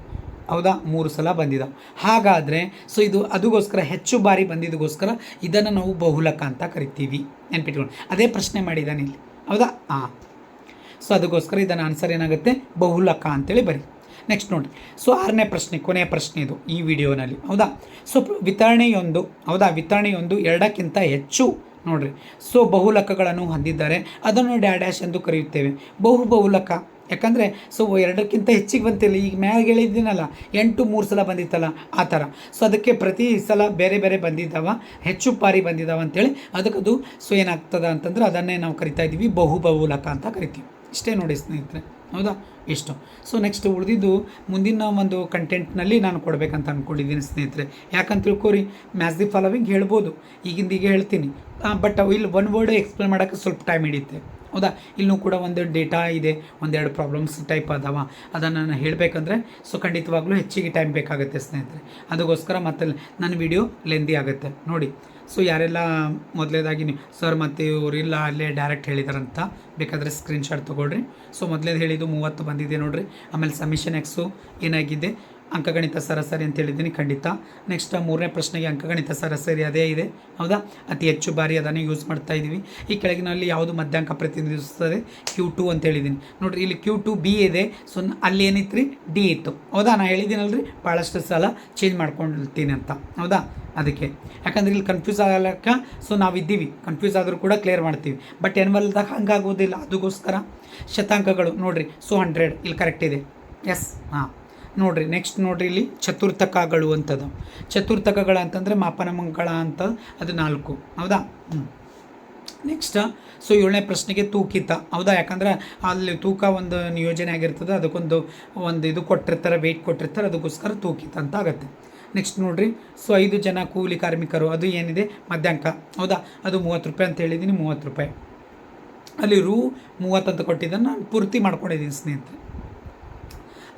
ಹೌದಾ? ಮೂರು ಸಲ ಬಂದಿದ್ದಾವೆ ಹಾಗಾದರೆ, ಸೊ ಇದು ಅದಕ್ಕೋಸ್ಕರ ಹೆಚ್ಚು ಬಾರಿ ಬಂದಿದ್ದಕ್ಕೋಸ್ಕರ ಇದನ್ನು ನಾವು ಬಹುಲಕ ಅಂತ ಕರಿತೀವಿ. ನೆನ್ಪಿಟ್ಕೊಂಡು. ಅದೇ ಪ್ರಶ್ನೆ ಮಾಡಿದ್ದಾನೆ ಇಲ್ಲಿ. ಹೌದಾ? ಹಾಂ ಸೊ ಅದಕ್ಕೋಸ್ಕರ ಇದನ್ನು ಆನ್ಸರ್ ಏನಾಗುತ್ತೆ? ಬಹುಲಕ ಅಂತೇಳಿ ಬರಿ. ನೆಕ್ಸ್ಟ್ ನೋಡಿ. ಸೊ ಆರನೇ ಪ್ರಶ್ನೆ, ಕೊನೆಯ ಪ್ರಶ್ನೆ ಇದು ಈ ವಿಡಿಯೋನಲ್ಲಿ ಹೌದಾ? ಸೊ ವಿತರಣೆಯೊಂದು, ಹೌದಾ? ವಿತರಣೆಯೊಂದು ಎರಡಕ್ಕಿಂತ ಹೆಚ್ಚು ನೋಡ್ರಿ. ಸೊ ಬಹುಲಕಗಳನ್ನು ಹೊಂದಿದ್ದಾರೆ. ಅದನ್ನು ಡ್ಯಾಡ್ಯಾಶ್ ಎಂದು ಕರೆಯುತ್ತೇವೆ. ಬಹು ಬಹುಲಕ. ಯಾಕಂದರೆ ಸೊ ಎರಡಕ್ಕಿಂತ ಹೆಚ್ಚಿಗೆ ಬಂತಿಲ್ಲ. ಈಗ ಮ್ಯಾಗೆ ಹೇಳಿದ್ದೀನಲ್ಲ, ಎಂಟು ಮೂರು ಸಲ ಬಂದಿತ್ತಲ್ಲ, ಆ ಥರ. ಸೊ ಅದಕ್ಕೆ ಪ್ರತಿ ಸಲ ಬೇರೆ ಬೇರೆ ಬಂದಿದ್ದಾವ, ಹೆಚ್ಚು ಬಾರಿ ಬಂದಿದ್ದಾವ ಅಂತೇಳಿ ಅದಕ್ಕದು ಸೊ ಏನಾಗ್ತದ ಅಂತಂದ್ರೆ ಅದನ್ನೇ ನಾವು ಕರಿತಾ ಇದ್ದೀವಿ. ಬಹು ಬಹುಲಕ ಅಂತ ಕರಿತೀವಿ. ಇಷ್ಟೇ ನೋಡಿ ಸ್ನೇಹಿತರೆ. ಹೌದಾ? ಇಷ್ಟು. ಸೊ ನೆಕ್ಸ್ಟ್ ಉಳಿದಿದ್ದು ಮುಂದಿನ ಒಂದು ಕಂಟೆಂಟ್ನಲ್ಲಿ ನಾನು ಕೊಡಬೇಕಂತ ಅಂದ್ಕೊಂಡಿದ್ದೀನಿ ಸ್ನೇಹಿತರೆ. ಯಾಕಂತ ತಿಳ್ಕೊರಿ ಮ್ಯಾಸ್ ದಿ ಫಾಲೋವಿಂಗ್ ಹೇಳ್ಬೋದು. ಈಗಿಂದೀಗ ಹೇಳ್ತೀನಿ. ಬಟ್ ಇಲ್ಲಿ ಒನ್ ವರ್ಡ್ ಎಕ್ಸ್ಪ್ಲೇನ್ ಮಾಡೋಕ್ಕೆ ಸ್ವಲ್ಪ ಟೈಮ್ ಹಿಡಿಯುತ್ತೆ. ಹೌದಾ? ಇಲ್ಲೂ ಕೂಡ ಒಂದು ಡೇಟಾ ಇದೆ, ಒಂದೆರಡು ಪ್ರಾಬ್ಲಮ್ಸ್ ಟೈಪ್ ಅದಾವ. ಅದನ್ನು ನಾನು ಹೇಳಬೇಕಂದ್ರೆ ಸೊ ಖಂಡಿತವಾಗ್ಲೂ ಹೆಚ್ಚಿಗೆ ಟೈಮ್ ಬೇಕಾಗುತ್ತೆ ಸ್ನೇಹಿತರೆ. ಅದಕ್ಕೋಸ್ಕರ ಮತ್ತೆ ನನ್ನ ವಿಡಿಯೋ ಲೆಂದಿ ಆಗುತ್ತೆ. ನೋಡಿ. ಸೊ ಯಾರೆಲ್ಲ ಮೊದಲೇದಾಗಿ ನೀವು ಸರ್ ಮತ್ತು ಇವರಿಲ್ಲ ಅಲ್ಲೇ ಡೈರೆಕ್ಟ್ ಹೇಳಿದಾರಂತ ಬೇಕಾದರೆ ಸ್ಕ್ರೀನ್ಶಾಟ್ ತೊಗೊಳ್ರಿ. ಸೊ ಮೊದಲೇ ಹೇಳಿದ್ದು ಮೂವತ್ತು ಬಂದಿದೆ ನೋಡಿರಿ. ಆಮೇಲೆ ಸಮಿಷನ್ ಎಕ್ಸು ಏನಾಗಿದೆ? ಅಂಕಗಣಿತ ಸರಾಸರಿ ಅಂತ ಹೇಳಿದ್ದೀನಿ, ಖಂಡಿತ. ನೆಕ್ಸ್ಟ್ ಮೂರನೇ ಪ್ರಶ್ನೆಗೆ ಅಂಕಗಣಿತ ಸರಾಸರಿ ಅದೇ ಇದೆ. ಹೌದಾ? ಅತಿ ಹೆಚ್ಚು ಬಾರಿ ಅದನ್ನು ಯೂಸ್ ಮಾಡ್ತಾ ಇದ್ದೀವಿ ಈ ಕೆಳಗಿನಲ್ಲಿ ಯಾವುದು ಮಧ್ಯಾಂಕ ಪ್ರತಿನಿಧಿಸುತ್ತದೆ? ಕ್ಯೂ ಟು ಅಂತ ಹೇಳಿದ್ದೀನಿ. ನೋಡಿರಿ, ಇಲ್ಲಿ ಕ್ಯೂ ಟು ಬಿ ಇದೆ. ಸೊ ಅಲ್ಲಿ ಏನಿತ್ತು ರೀ ಡಿ ಇತ್ತು. ಹೌದಾ? ನಾನು ಹೇಳಿದ್ದೀನಲ್ರಿ? ಭಾಳಷ್ಟು ಸಲ ಚೇಂಜ್ ಮಾಡ್ಕೊಳ್ತೀನಿ ಅಂತ. ಹೌದಾ? ಅದಕ್ಕೆ. ಯಾಕಂದ್ರೆ ಇಲ್ಲಿ ಕನ್ಫ್ಯೂಸ್ ಆಗಲಕ್ಕ ಸೊ ನಾವಿದ್ದೀವಿ. ಕನ್ಫ್ಯೂಸ್ ಆದರೂ ಕೂಡ ಕ್ಲಿಯರ್ ಮಾಡ್ತೀವಿ. ಬಟ್ ಎನ್ವಲ್ದಾಗ ಹಂಗಾಗೋದಿಲ್ಲ ಅದಕ್ಕೋಸ್ಕರ ಶತಾಂಕಗಳು, ನೋಡ್ರಿ ಸೊ ಹಂಡ್ರೆಡ್ ಇಲ್ಲಿ ಕರೆಕ್ಟ್ ಇದೆ. ಎಸ್ ಹಾಂ. ನೋಡ್ರಿ ನೆಕ್ಸ್ಟ್ ನೋಡಿರಿ ಇಲ್ಲಿ ಚತುರ್ಥಕಗಳು ಅಂತದು ಚತುರ್ಥಕಗಳು ಅಂತಂದರೆ ಮಾಪನ ಮಂಗಳ ಅಂತ ಅದು ನಾಲ್ಕು ಹೌದಾ? ಹ್ಞೂ ನೆಕ್ಸ್ಟ್ ಸೊ ಏಳನೇ ಪ್ರಶ್ನೆಗೆ ತೂಕಿತ. ಹೌದಾ? ಯಾಕಂದ್ರೆ ಅಲ್ಲಿ ತೂಕ ಒಂದು ನಿಯೋಜನೆ ಆಗಿರ್ತದೆ, ಅದಕ್ಕೊಂದು ಒಂದು ಇದು ಕೊಟ್ಟಿರ್ತಾರೆ ವೆಯ್ಟ್ ಕೊಟ್ಟಿರ್ತಾರೆ, ಅದಕ್ಕೋಸ್ಕರ ತೂಕಿತ ಅಂತ ಆಗುತ್ತೆ. ನೆಕ್ಸ್ಟ್ ನೋಡ್ರಿ ಸೊ ಐದು ಜನ ಕೂಲಿ ಕಾರ್ಮಿಕರು, ಅದು ಏನಿದೆ? ಮಧ್ಯಾಂಕ. ಹೌದಾ? ಅದು ಮೂವತ್ತು ರೂಪಾಯಿ ಅಂತ ಹೇಳಿದ್ದೀನಿ, ಮೂವತ್ತು ರೂಪಾಯಿ. ಅಲ್ಲಿ ರೂ ಅಂತ ಕೊಟ್ಟಿದ್ದನ್ನು ನಾನು ಪೂರ್ತಿ ಮಾಡ್ಕೊಂಡಿದ್ದೀನಿ ಸ್ನೇಹಿತರೆ.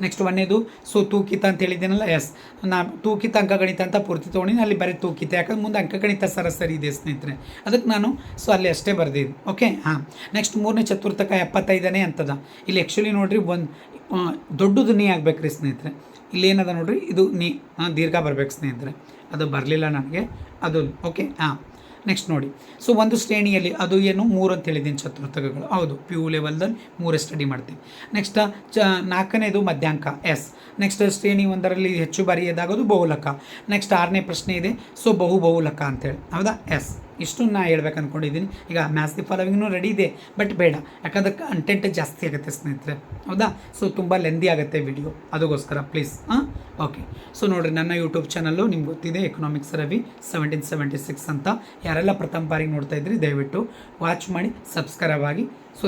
ನೆಕ್ಸ್ಟ್ ಒಂದೇದು, ಸೊ ತೂಕಿತ ಅಂತ ಹೇಳಿದ್ದೀನಲ್ಲ? ಎಸ್ ನಾ ತೂಕಿತ ಅಂಕಗಣಿತ ಅಂತ ಪೂರ್ತಿ ತೊಗೊಂಡಿನಿ ಅಲ್ಲಿ ಬರೀ ತೂಕಿತ, ಯಾಕಂದ್ರೆ ಮುಂದೆ ಅಂಕಗಣಿತ ಸರಾಸರಿ ಇದೆ ಸ್ನೇಹಿತರೆ. ಅದಕ್ಕೆ ನಾನು ಸೊ ಅಲ್ಲಿ ಅಷ್ಟೇ ಬರೆದಿದ್ದೀನಿ ಓಕೆ ಹಾಂ. ನೆಕ್ಸ್ಟ್ ಮೂರನೇ ಚತುರ್ಥಕ ಎಪ್ಪತ್ತೈದನೇ ಅಂತದ. ಇಲ್ಲಿ ಆ್ಯಕ್ಚುಲಿ ನೋಡಿರಿ ಒಂದು ದೊಡ್ಡದು ನೀ ಆಗ್ಬೇಕು ರೀ ಸ್ನೇಹಿತರೆ. ಇಲ್ಲಿ ಏನದ ನೋಡಿರಿ? ಇದು ನೀ ದೀರ್ಘ ಬರ್ಬೇಕು ಸ್ನೇಹಿತರೆ. ಅದು ಬರಲಿಲ್ಲ ನನಗೆ. ಅದು ಓಕೆ ಹಾಂ. ನೆಕ್ಸ್ಟ್ ನೋಡಿ. ಸೊ ಒಂದು ಶ್ರೇಣಿಯಲ್ಲಿ ಅದು ಏನು? ಮೂರು ಅಂತ ಹೇಳಿದ್ದೀನಿ ಚತುರ್ಥಕಗಳು. ಹೌದು ಪಿ ಯು ಲೆವೆಲ್ದಲ್ಲಿ ಮೂರೇ ಸ್ಟಡಿ ಮಾಡ್ತೀವಿ. ನೆಕ್ಸ್ಟ್ ಚ, ನಾಲ್ಕನೇದು ಮಧ್ಯಾಂಕ ಎಸ್ ನೆಕ್ಸ್ಟ್ ಶ್ರೇಣಿ ಒಂದರಲ್ಲಿ ಹೆಚ್ಚು ಬಾರಿ ಎದಾಗೋದು ಬಹುಲಕ. ನೆಕ್ಸ್ಟ್ ಆರನೇ ಪ್ರಶ್ನೆ ಇದೆ. ಸೊ ಬಹು ಬಹುಲಕ ಅಂತೇಳಿ ಹೌದಾ? ಎಸ್ ಇಷ್ಟು ನಾ ಹೇಳ್ಬೇಕು ಅಂದ್ಕೊಂಡಿದ್ದೀನಿ ಈಗ ಮ್ಯಾಥ್ಸ್ ದಿ ಫಾಲೋವಿಂಗ್ನೂ ರೆಡಿ ಇದೆ ಬಟ್ ಬೇಡ. ಯಾಕಂದ್ರೆ ಕಂಟೆಂಟ್ ಜಾಸ್ತಿ ಆಗುತ್ತೆ ಸ್ನೇಹಿತರೆ. ಹೌದಾ? ಸೊ ತುಂಬ ಲೆಂದಿ ಆಗುತ್ತೆ ವಿಡಿಯೋ ಅದಕ್ಕೋಸ್ಕರ ಪ್ಲೀಸ್ ಹಾಂ? ಓಕೆ ಸೊ ನೋಡಿರಿ, ನನ್ನ ಯೂಟ್ಯೂಬ್ ಚಾನಲ್ಲು ನಿಮ್ಗೆ ಗೊತ್ತಿದೆ economics Ravi seventeen seventy six ಅಂತ. ಯಾರೆಲ್ಲ ಪ್ರಥಮ ಬಾರಿಗೆ ನೋಡ್ತಾ ಇದ್ರಿ, ದಯವಿಟ್ಟು ವಾಚ್ ಮಾಡಿ ಸಬ್ಸ್ಕ್ರೈಬ್ ಆಗಿ. ಸೊ